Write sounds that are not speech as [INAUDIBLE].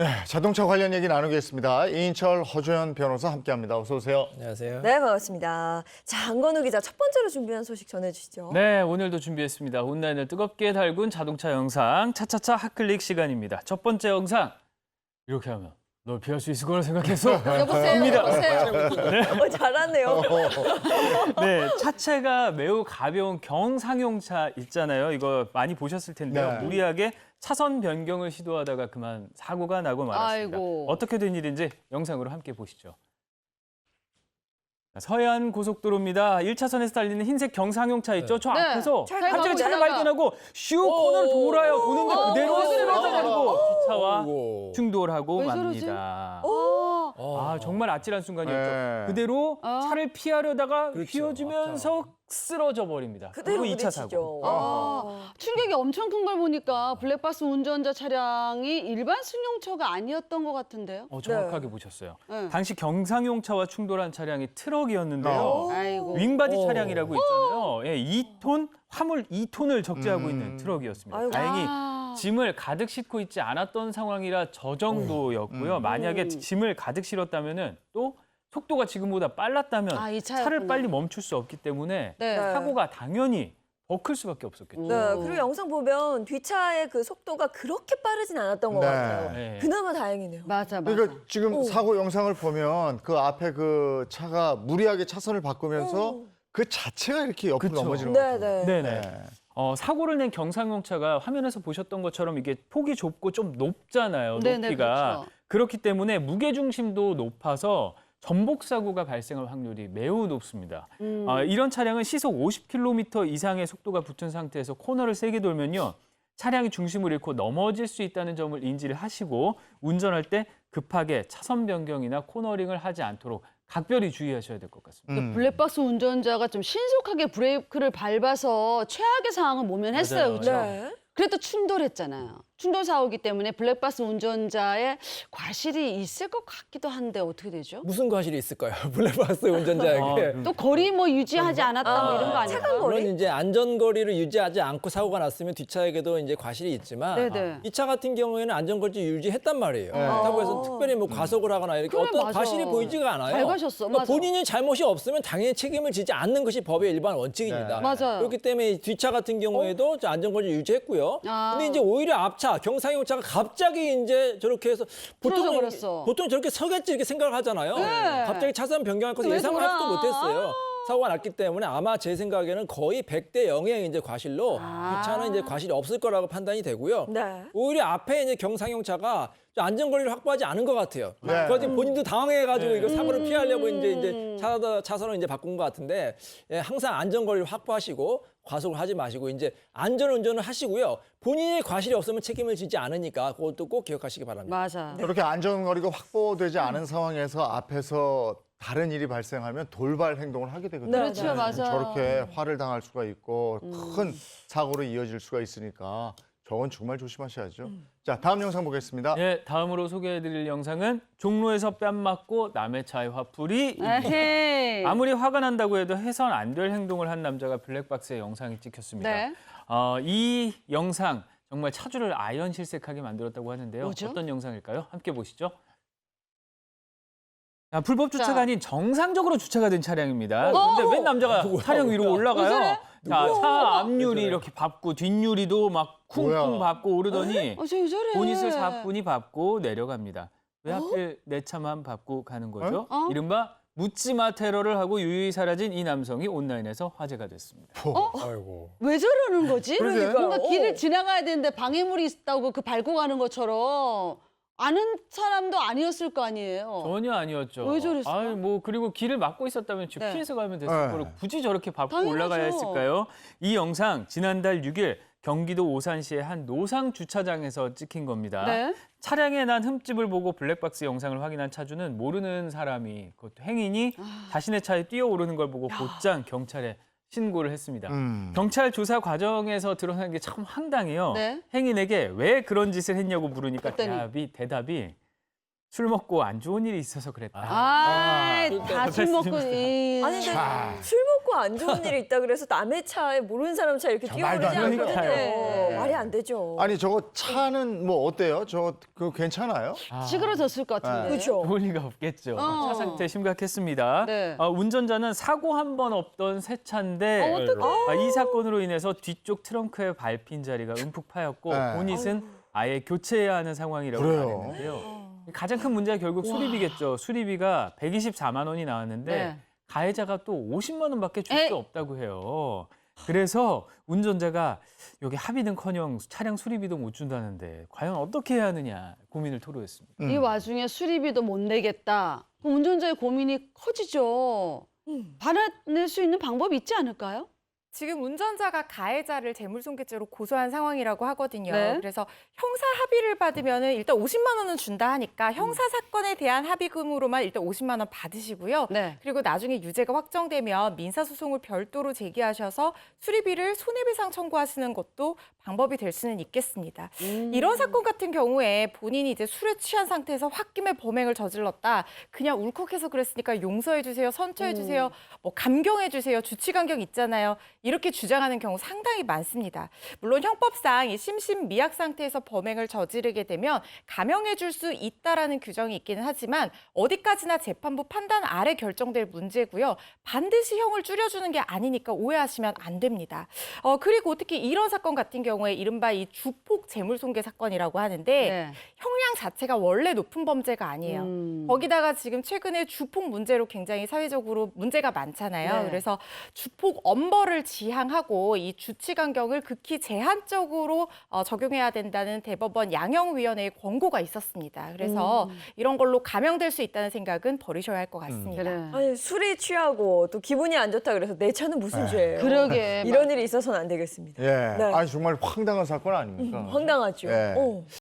네, 자동차 관련 얘기 나누겠습니다. 이인철 허조연 변호사 함께합니다. 어서 오세요. 안녕하세요. 네, 반갑습니다. 자, 안건우 기자 첫 번째로 준비한 소식 전해주시죠. 네, 오늘도 준비했습니다. 온라인을 뜨겁게 달군 자동차 영상 차차차 핫클릭 시간입니다. 첫 번째 영상 이렇게 하면 널 피할 수 있을 거라 생각해서 [LAUGHS] 여보세요. 입니다. 여보세요. 어, 잘하네요. [LAUGHS] 네, 차체가 매우 가벼운 경상용차 있잖아요. 이거 많이 보셨을 텐데요. 네. 무리하게 차선 변경을 시도하다가 그만 사고가 나고 말았습니다. 아이고. 어떻게 된 일인지 영상으로 함께 보시죠. 서해안 고속도로입니다. 1차선에서 달리는 흰색 경상용차 있죠? 저 네. 앞에서 잘 갑자기 가고 차를 내려가. 발견하고 슈 코너를 돌아요. 도는데 어, 그대로 왜 그래, 왜 그래. 쓰러져가지고 기차와 아이고. 충돌하고 왜 저러지? 맙니다. 아, 아 정말 아찔한 순간이었죠. 네. 그대로 어? 차를 피하려다가 그렇죠. 휘어지면서 쓰러져 버립니다. 그대로 그리고 2차 부딪히죠. 사고. 아, 충격이 엄청 큰 걸 보니까 블랙박스 운전자 차량이 일반 승용차가 아니었던 것 같은데요. 어, 정확하게 보셨어요. 네. 당시 경상용차와 충돌한 차량이 트럭이었는데요. 어. 아이고. 윙바디 어. 차량이라고 있잖아요. 예, 2톤 화물 2톤을 적재하고 음. 있는 트럭이었습니다. 아이고. 다행히 아, 짐을 가득 싣고 있지 않았던 상황이라 저 정도였고요. 음. 만약에 음. 짐을 가득 실었다면은 또 속도가 지금보다 빨랐다면 아, 이 차를. 빨리 멈출 수 없기 때문에 네. 네. 사고가 당연히 더 클 수밖에 없었겠죠. 네, 그리고 영상 보면 뒷차의 그 속도가 그렇게 빠르진 않았던 것 네. 같아요. 네. 그나마 다행이네요. 맞아, 맞아. 그러니까 지금 오. 사고 영상을 보면 그 앞에 그 차가 무리하게 차선을 바꾸면서 오. 그 자체가 이렇게 옆으로 그쵸. 넘어지는 것 네. 네. 네네. 네. 어, 사고를 낸 경상용차가 화면에서 보셨던 것처럼 이게 폭이 좁고 좀 높잖아요. 네네, 높이가. 그렇죠. 그렇기 때문에 무게 중심도 높아서 전복 사고가 발생할 확률이 매우 높습니다. 음. 어, 이런 차량은 시속 50km 이상의 속도가 붙은 상태에서 코너를 세게 돌면요. 차량이 중심을 잃고 넘어질 수 있다는 점을 인지를 하시고 운전할 때 급하게 차선 변경이나 코너링을 하지 않도록 각별히 주의하셔야 될 것 같습니다. 음. 그 블랙박스 운전자가 좀 신속하게 브레이크를 밟아서 최악의 상황을 모면했어요. 맞아요. 그렇죠? 네. 그래도 충돌했잖아요. 충돌 사고기 때문에 블랙박스 운전자의 과실이 있을 것 같기도 한데 어떻게 되죠? 무슨 과실이 있을까요? [LAUGHS] 블랙박스 운전자에게. 아, 또 거리 뭐 유지하지 않았다 뭐 이런 거 아닐까요? 차간 거리? 물론 이제 안전거리를 유지하지 않고 사고가 났으면 뒷차에게도 이제 과실이 있지만 네네. 이차 같은 경우에는 안전거리 유지했단 말이에요. 그렇다고 해서 특별히 뭐 과속을 하거나 이렇게 그래, 어떤 맞아. 과실이 보이지가 않아요. 잘 가셨어, 그러니까 맞아. 본인이 잘못이 없으면 당연히 책임을 지지 않는 것이 법의 일반 원칙입니다. 네. 맞아요. 그렇기 때문에 이 뒷차 같은 경우에도 저 안전거리 유지했고요. 아. 근데 이제 오히려 앞차 경상용차가 갑자기 이제 저렇게 해서 보통 풀어져버렸어. 보통 저렇게 서겠지 이렇게 생각을 하잖아요. 네. 갑자기 차선 변경할 것을 왜 예상하지도 돌아? 못했어요. 사고가 났기 때문에 아마 제 생각에는 거의 100대 0의 이제 과실로 아. 이 차는 이제 과실이 없을 거라고 판단이 되고요. 네. 오히려 앞에 이제 경상용 차가 좀 안전거리를 확보하지 않은 것 같아요. 네. 그래서 본인도 당황해가지고 네. 이거 사고를 피하려고 이제 음. 이제 차 차선을 이제 바꾼 것 같은데 예, 항상 안전거리를 확보하시고 과속을 하지 마시고 이제 안전 운전을 하시고요. 본인이 과실이 없으면 책임을 지지 않으니까 그것도 꼭 기억하시기 바랍니다. 맞아. 이렇게 안전거리가 확보되지 않은 상황에서 앞에서 다른 일이 발생하면 돌발 행동을 하게 되거든요. 네, 그렇죠, 맞아. 저렇게 화를 당할 수가 있고 큰 사고로 이어질 수가 있으니까 저건 정말 조심하셔야죠. 자, 다음 영상 보겠습니다. 예, 다음으로 소개해드릴 영상은 종로에서 뺨 맞고 남의 차에 화풀이. 에헤이. 아무리 화가 난다고 해도 해선 안 될 행동을 한 남자가 블랙박스에 영상이 찍혔습니다. 네. 어, 이 영상 정말 차주를 아연 실색하게 만들었다고 하는데요. 뭐죠? 어떤 영상일까요? 함께 보시죠. 자, 불법 주차가 자. 아닌 정상적으로 주차가 된 차량입니다. 어? 근데 웬 남자가 뭐야, 차량 위로 올라가요? 저래? 자, 차 앞유리 왜 저래? 이렇게 밟고 뒷유리도 막 쿵쿵 뭐야? 밟고 오르더니 어, 저 저래. 보닛을 사뿐히 밟고 내려갑니다. 왜 하필 내 차만 밟고 가는 거죠? 어? 이른바 묻지마 테러를 하고 유유히 사라진 이 남성이 온라인에서 화제가 됐습니다. 아이고. 왜 저러는 거지? 그러게요. 뭔가 어. 길을 지나가야 되는데 방해물이 있다고 그 밟고 가는 것처럼 아는 사람도 아니었을 거 아니에요. 전혀 아니었죠. 왜 저랬을까? 아니, 뭐 그리고 길을 막고 있었다면 즉 네. 피해서 가면 됐을 네. 거를 굳이 저렇게 밟고 당연하죠. 올라가야 했을까요? 이 영상 지난달 6일 경기도 오산시의 한 노상 주차장에서 찍힌 겁니다. 네. 차량에 난 흠집을 보고 블랙박스 영상을 확인한 차주는 모르는 사람이 그것도 행인이 아. 자신의 차에 뛰어오르는 걸 보고 곧장 경찰에 신고를 했습니다. 음. 경찰 조사 과정에서 드러난 게 참 황당해요. 네. 행인에게 왜 그런 짓을 했냐고 물으니까 그랬더니. 대답이, 대답이 술 먹고 안 좋은 일이 있어서 그랬다. 아, 그러니까 다술 먹고 이 아니 근데 자. 술 자꾸 안 좋은 일이 있다 그래서 남의 차에 모르는 사람 차 이렇게 저 뛰어오르지 않거든요. 되니까요. 말이 안 되죠. 아니 저거 차는 뭐 어때요? 저그 괜찮아요? 찌그러졌을 것 같은데. 그렇죠. 좋을 리가 없겠죠. 어. 차 상태 심각했습니다. 네. 어, 운전자는 사고 한 번 없던 새 차인데 어. 아, 이 사건으로 인해서 뒤쪽 트렁크의 밟힌 자리가 움푹 파였고 네. 보닛은 아예 교체해야 하는 상황이라고 그래요? 말했는데요. 가장 큰 문제가 결국 수리비겠죠. 수리비가 124만 원이 나왔는데 네. 가해자가 또 50만 원밖에 줄. 수 없다고 해요. 그래서 운전자가 여기 합의는커녕 차량 수리비도 못 준다는데 과연 어떻게 해야 하느냐 고민을 토로했습니다. 음. 이 와중에 수리비도 못 내겠다. 그럼 운전자의 고민이 커지죠. 음. 받아낼 수 있는 방법이 있지 않을까요? 지금 운전자가 가해자를 재물손괴죄로 고소한 상황이라고 하거든요. 네. 그래서 형사 합의를 받으면 은 일단 50만 원은 준다 음. 하니까 형사 사건에 대한 합의금으로만 일단 50만 원 받으시고요. 네. 그리고 나중에 유죄가 확정되면 민사 소송을 별도로 제기하셔서 수리비를 손해배상 청구하시는 것도 방법이 될 수는 있겠습니다. 음. 이런 사건 같은 경우에 본인이 이제 술에 취한 상태에서 홧김에 범행을 저질렀다. 그냥 울컥해서 그랬으니까 용서해 주세요, 선처해 주세요, 음. 뭐 감경해 주세요, 주치 감경 있잖아요. 이렇게 주장하는 경우 상당히 많습니다. 물론 형법상 이 심신 미약 상태에서 범행을 저지르게 되면 감형해 줄 수 있다라는 규정이 있기는 하지만 어디까지나 재판부 판단 아래 결정될 문제고요. 반드시 형을 줄여주는 게 아니니까 오해하시면 안 됩니다. 어, 그리고 특히 이런 사건 같은 경우에 이른바 이 주폭 재물손괴 사건이라고 하는데 네. 형량 자체가 원래 높은 범죄가 아니에요. 음. 거기다가 지금 최근에 주폭 문제로 굉장히 사회적으로 문제가 많잖아요. 네. 그래서 주폭 엄벌을 지향하고 이 주치 강경을 극히 제한적으로 어, 적용해야 된다는 대법원 양형위원회의 권고가 있었습니다. 그래서 음. 이런 걸로 감형될 수 있다는 생각은 버리셔야 할 것 같습니다. 그래. 아니 술이 취하고 또 기분이 안 좋다 그래서 내 차는 무슨 죄예요? 그러게. 이런 일이 있어서는 안 되겠습니다. 예. 네. 아니 정말 황당한 사건 아닙니까? 황당하죠. 예. 어.